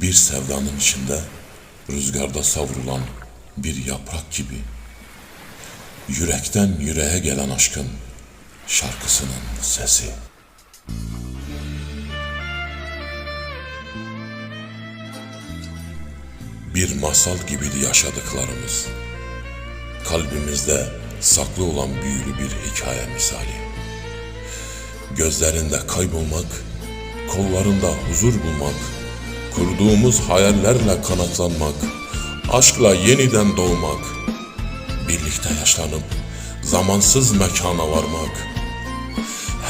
Bir sevdanın içinde rüzgarda savrulan bir yaprak gibi. Yürekten yüreğe gelen aşkın şarkısının sesi. Bir masal gibiydi yaşadıklarımız. Kalbimizde saklı olan büyülü bir hikaye misali. Gözlerinde kaybolmak, kollarında huzur bulmak, kurduğumuz hayallerle kanatlanmak, aşkla yeniden doğmak, birlikte yaşlanıp zamansız mekana varmak,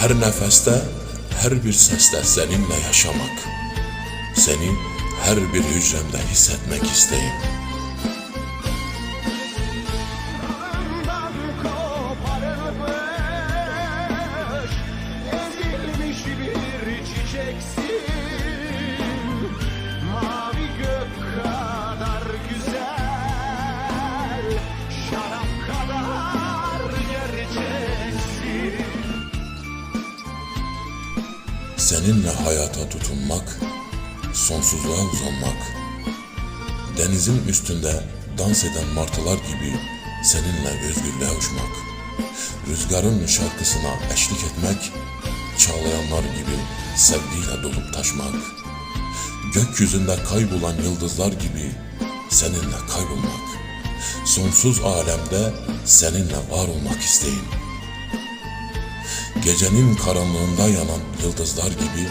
her nefeste, her bir seste seninle yaşamak, seni her bir hücremde hissetmek isteyim. Seninle hayata tutunmak, sonsuzluğa uzanmak, denizin üstünde dans eden martılar gibi seninle özgürlüğe uçmak, rüzgarın şarkısına eşlik etmek, çağlayanlar gibi sevgiyle dolup taşmak, gökyüzünde kaybolan yıldızlar gibi seninle kaybolmak, sonsuz alemde seninle var olmak isteyim. Gecenin karanlığında yanan yıldızlar gibi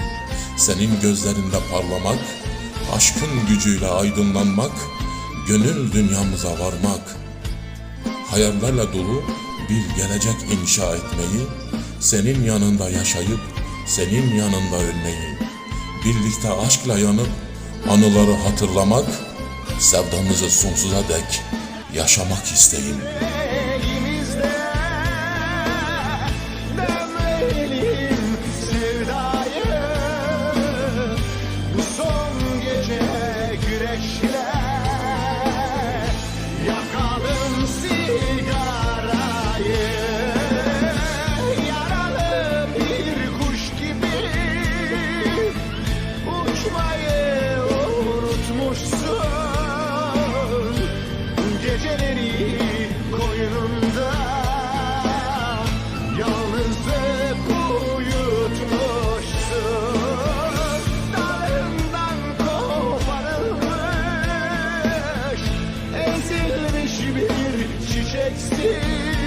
senin gözlerinde parlamak, aşkın gücüyle aydınlanmak, gönül dünyamıza varmak, hayallerle dolu bir gelecek inşa etmeyi, senin yanında yaşayıp senin yanında ölmeyi, birlikte aşkla yanıp anıları hatırlamak, sevdamızı sonsuza dek yaşamak isteyim. gibi bir çiçeksin.